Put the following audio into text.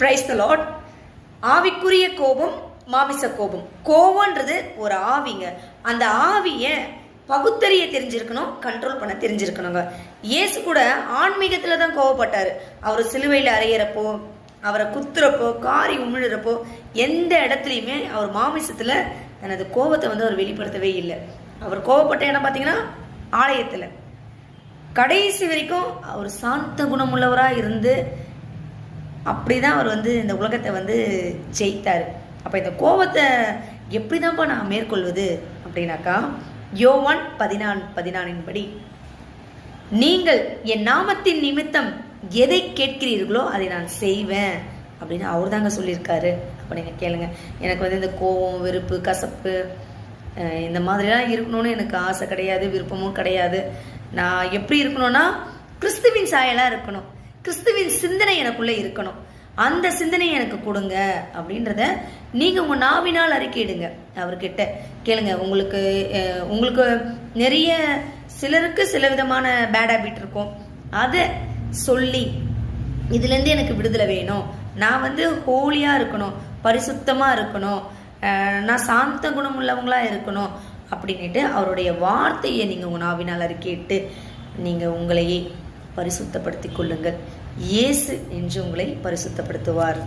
Praise the lot ஆவிக்குரிய கோபம் மாமிச கோபம். கோபம்ன்றது ஒரு ஆவிங்க. அந்த ஆவியை பகுத்தறிய தெரிஞ்சிருக்கணும் கண்ட்ரோல் பண்ண தெரிஞ்சிருக்கணுங்க. இயேசு கூட ஆன்மீகத்தில் தான் கோவப்பட்டார் அவர் சிலுவையில் அறையிறப்போ அவரை குத்துறப்போ காரி உமிழுறப்போ எந்த இடத்துலையுமே அவர் மாமிசத்தில் தனது கோபத்தை வந்து அவர் வெளிப்படுத்தவே இல்லை. அவர் கோவப்பட்ட இடம் பார்த்தீங்கன்னா ஆலயத்தில். கடைசி வரைக்கும் அவர் சாந்த குணமுள்ளவராக இருந்து அப்படி தான் அவர் வந்து இந்த உலகத்தை வந்து ஜெயித்தார். அப்போ இந்த கோபத்தை எப்படி தான்ப்பா நான் மேற்கொள்வது? அப்படின்னாக்கா யோவான் பதினான் பதினானின் படி நீங்கள் என் நாமத்தின் நிமித்தம் எதை கேட்கிறீர்களோ அதை நான் செய்வேன். அப்படின்னு அவர் தாங்க சொல்லியிருக்காரு அப்படின்னு கேளுங்க. எனக்கு வந்து இந்த கோபம் வெறுப்பு கசப்பு இந்த மாதிரிலாம் இருக்கணும்னு எனக்கு ஆசை கிடையாது விருப்பமும் கிடையாது. நான் எப்படி இருக்கணும்னா கிறிஸ்துவின் சாயலாக இருக்கணும். கிறிஸ்துவின் சிந்தனை எனக்குள்ளே இருக்கணும். அந்த சிந்தனை எனக்கு கொடுங்க அப்படின்றத நீங்கள் உங்கள் நாவினால் அறிக்கையிடுங்க. அவர்கிட்ட கேளுங்க. உங்களுக்கு உங்களுக்கு நிறைய சிலருக்கு சில விதமான பேட் ஹேபிட் இருக்கும். அதை சொல்லி இதுலேருந்து எனக்கு விடுதலை வேணும். நான் வந்து ஹோலியாக இருக்கணும் பரிசுத்தமாக இருக்கணும் நான் சாந்த குணம் உள்ளவங்களா இருக்கணும் அப்படின்ட்டு அவருடைய வார்த்தையை நீங்கள் உங்கள் நாவினால் அறிக்கையிட்டு நீங்கள் உங்களையே பரிசுத்தப்படுத்திக் கொள்ளுங்கள். இயேசு என்று உங்களை பரிசுத்தப்படுத்துவார்.